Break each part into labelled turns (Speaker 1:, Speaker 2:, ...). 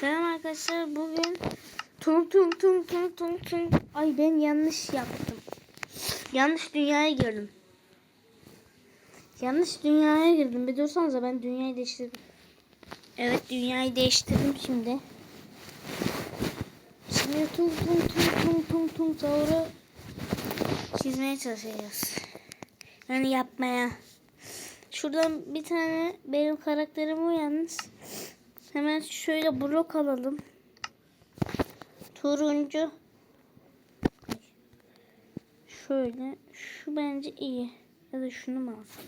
Speaker 1: Selam arkadaşlar. Bugün tung tung tung tung tung tung. Ay ben yanlış yaptım. Yanlış dünyaya girdim. Yanlış dünyaya girdim. Bir dursanıza ben dünyayı değiştirdim. Evet dünyayı değiştirdim şimdi. Şimdi tung tung tung tung tung tung doğru çizmeye çalışacağız. Yani yapmaya. Şuradan bir tane benim karakterim o yalnız. Hemen şöyle blok alalım. Turuncu. Şöyle. Şu bence iyi. Ya da şunu mu alsam?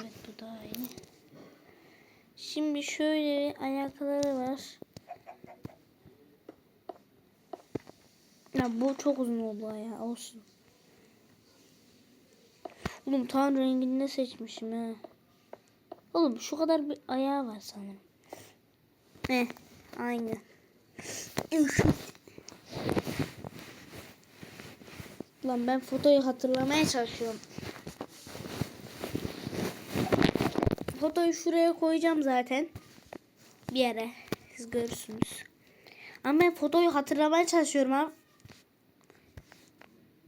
Speaker 1: Evet bu daha iyi. Şimdi şöyle ayakları var. Ya bu çok uzun oldu ya olsun. Oğlum tam renginde seçmişim ha. Oğlum şu kadar bir ayağı var sanırım. Ne? Aynı. Lan ben fotoyu hatırlamaya çalışıyorum. Fotoyu şuraya koyacağım zaten. Bir yere. Siz görürsünüz. Ama ben fotoyu hatırlamaya çalışıyorum abi.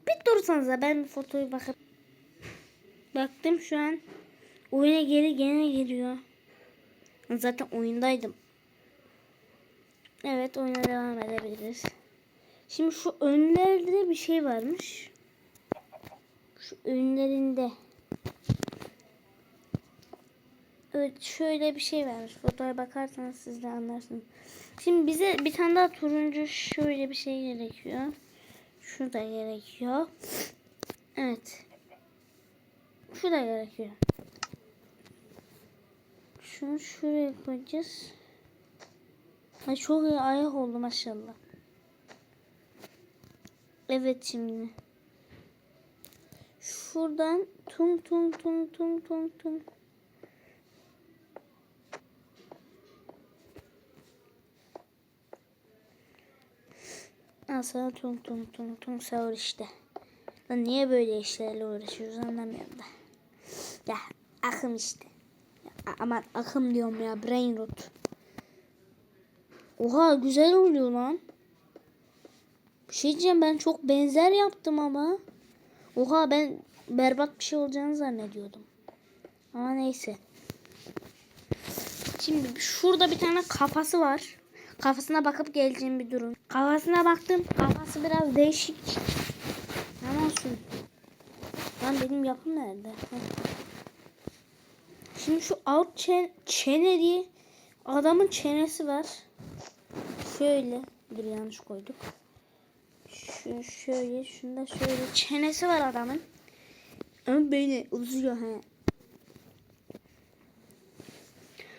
Speaker 1: Bir dursanıza ben bir fotoyu bakıp. Baktım şu an. Oyuna geri gene giriyor. Zaten oyundaydım. Evet oyuna devam edebiliriz. Şimdi şu önlerde bir şey varmış. Şu önlerinde. Evet şöyle bir şey varmış. Fotoğrafa bakarsanız siz de anlarsınız. Şimdi bize bir tane daha turuncu şöyle bir şey gerekiyor. Şu da gerekiyor. Evet. Şu da gerekiyor. Şunu şuraya koyacağız. Ay çok iyi ayak oldu maşallah. Evet şimdi. Şuradan tung tung tung tung tung tung. Al sana tung tung tung tung sahur işte. Lan niye böyle işlerle uğraşıyoruz anlamıyorum da. Ya akım işte. Ya, aman akım diyorum ya brain rot. Oha güzel oluyor lan. Bir şey diyeceğim ben çok benzer yaptım ama. Oha ben berbat bir şey olacağını zannediyordum. Ama neyse. Şimdi şurada bir tane kafası var. Kafasına bakıp geleceğim bir durun. Kafasına baktım. Kafası biraz değişik. Ama olsun. Lan benim yapım nerede? Şimdi şu alt çen çene diye adamın çenesi var. Şöyle. Dur yanlış koyduk. Şu şöyle, şunda şöyle çenesi var adamın. Ama böyle uzuyor he.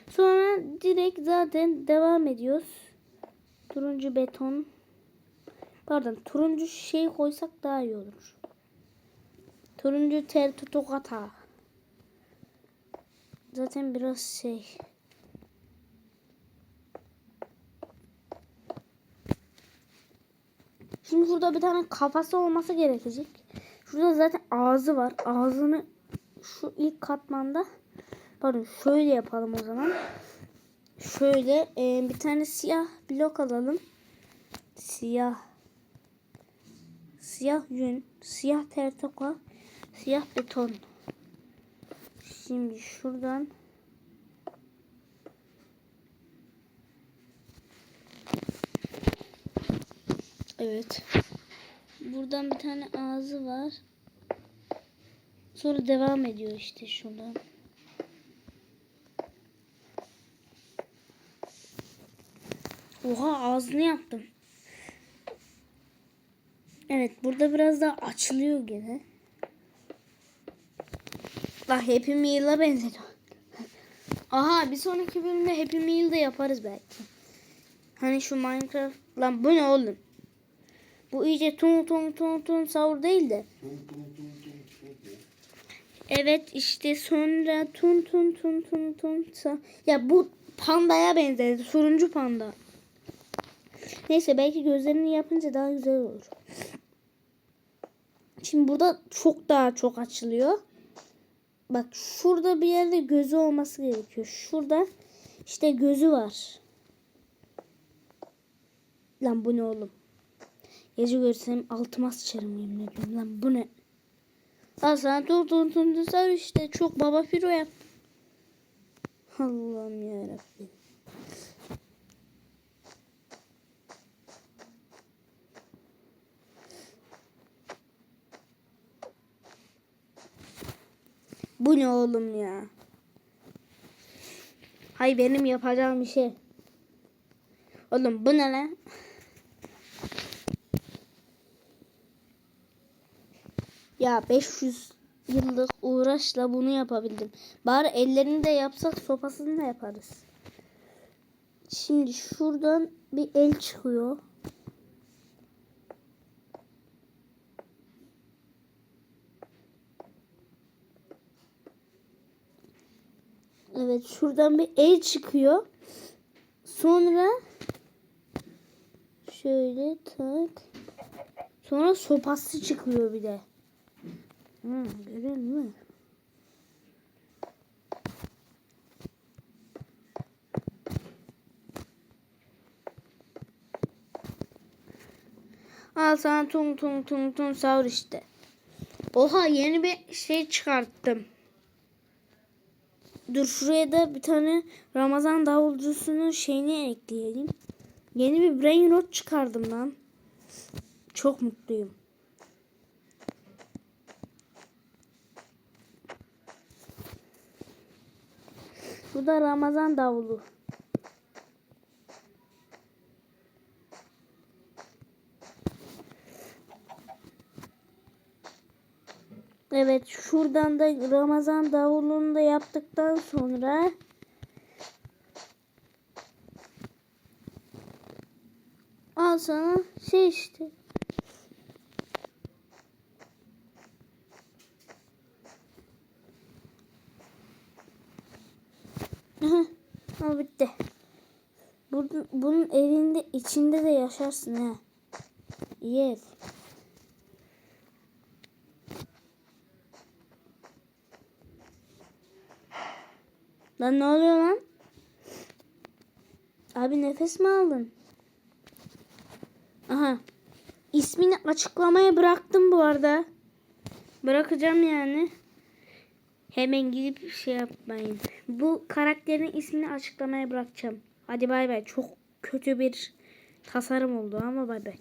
Speaker 1: Sonra direkt zaten devam ediyoruz. Turuncu beton. Pardon, turuncu şey koysak daha iyi olur. Turuncu ter tutokata. Zaten biraz şey. Şimdi burada bir tane kafası olması gerekecek. Şurada zaten ağzı var. Ağzını şu ilk katmanda pardon şöyle yapalım o zaman. Şöyle e, bir tane siyah blok alalım. Siyah. Siyah yün. Siyah tertoka. Siyah beton. Şimdi şuradan Evet. Buradan bir tane ağzı var. Sonra devam ediyor işte şuradan. Oha ağzını yaptım. Evet burada biraz daha açılıyor gene. La Happy Meal'a benzedi. Aha bir sonraki bölümde Happy Meal'da yaparız belki. Hani şu Minecraft... Lan bu ne oğlum? Bu iyice tun tun tun tun sahur değil de. Evet işte sonra tun tun tun tun sa Ya bu pandaya benzedi. Turuncu panda. Neyse belki gözlerini yapınca daha güzel olur. Şimdi burada çok daha çok açılıyor. Bak şurada bir yerde gözü olması gerekiyor. Şurada işte gözü var. Lan bu ne oğlum? Gece görsem altıma sıçarım yemin ediyorum. Lan bu ne? Sana tun tun tun tun sen işte çok baba piro yap. Allah'ım yarabbim. Bu ne oğlum ya? Hay benim yapacağım bir şey. Oğlum bu ne lan? Ya 500 yıllık uğraşla bunu yapabildim. Bari ellerini de yapsak sopasını da yaparız. Şimdi şuradan bir el çıkıyor. Evet şuradan bir el çıkıyor. Sonra şöyle tak. Sonra sopası çıkıyor bir de. Hmm, görüyor musun? Al sana tung tung tung tung savur işte. Oha yeni bir şey çıkarttım. Dur şuraya da bir tane Ramazan davulcusunun şeyini ekleyelim. Yeni bir brain rot çıkardım lan. Çok mutluyum. Bu da Ramazan davulu. Evet şuradan da Ramazan davulunu da yaptıktan sonra al sana şey işte. Al bitti. Bunun, bunun elinde içinde de yaşarsın ha. Yes. Lan ne oluyor lan? Abi nefes mi aldın? Aha. İsmini açıklamaya bıraktım bu arada. Bırakacağım yani. Hemen gidip şey yapmayın. Bu karakterin ismini açıklamaya bırakacağım. Hadi bay bay. Çok kötü bir tasarım oldu ama bay bay.